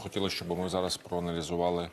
Хотіли, щоб ми зараз проаналізували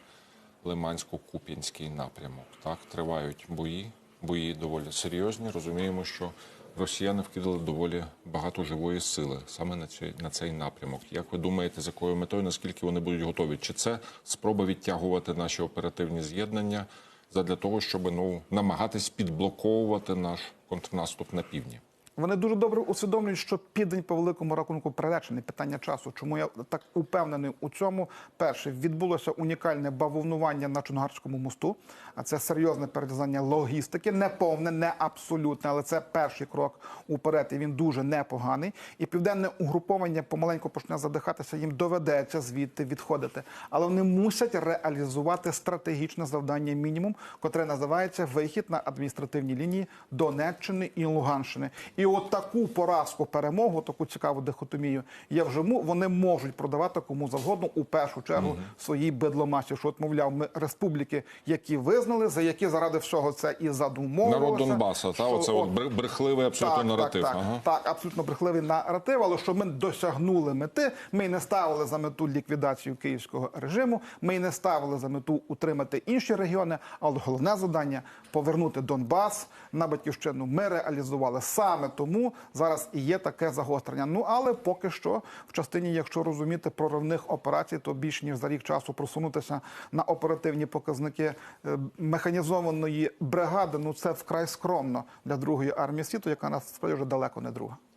Лимансько-Куп'янський напрямок. Так, тривають бої, бої доволі серйозні. Розуміємо, що росіяни вкидали доволі багато живої сили саме на цей, на цей напрямок. Як ви думаєте, з якою метою, наскільки вони будуть готові? Чи це спроба відтягувати наші оперативні з'єднання задля того, щоб ну намагатись підблоковувати наш контрнаступ на півдні? Вони дуже добре усвідомлюють, що південь по великому рахунку приречений питання часу. Чому я так упевнений у цьому? Перше відбулося унікальне бавовнування на Чонгарському мосту. А це серйозне перерізання логістики, не повне, не абсолютне, але це перший крок уперед. І він дуже непоганий. І південне угруповання помаленьку почне задихатися. Їм доведеться звідти відходити, але вони мусять реалізувати стратегічне завдання мінімум, котре називається вихід на адміністративні лінії Донеччини і Луганщини. І от таку поразку, перемогу, таку цікаву дихотомію є вже му. Вони можуть продавати кому завгодно у першу чергу своїй бедломасі. Що от, мовляв, ми республіки, які визнали, за які заради всього це і задумовувалося. Народ Донбаса, та оце от бр- брехливий абсолютно так, наратив. Так, так, Ага. так, абсолютно брехливий наратив, але що ми досягнули мети. Ми не ставили за мету ліквідацію київського режиму. Ми не ставили за мету утримати інші регіони. Але головне завдання повернути Донбас на батьківщину. Ми реалізували саме тому зараз і є таке загострення. Ну але поки що в частині, якщо розуміти проривних операцій, то більш ніж за рік часу просунутися на оперативні показники е, механізованої бригади. Ну це вкрай скромно для другої армії світу, яка насправді вже далеко не друга.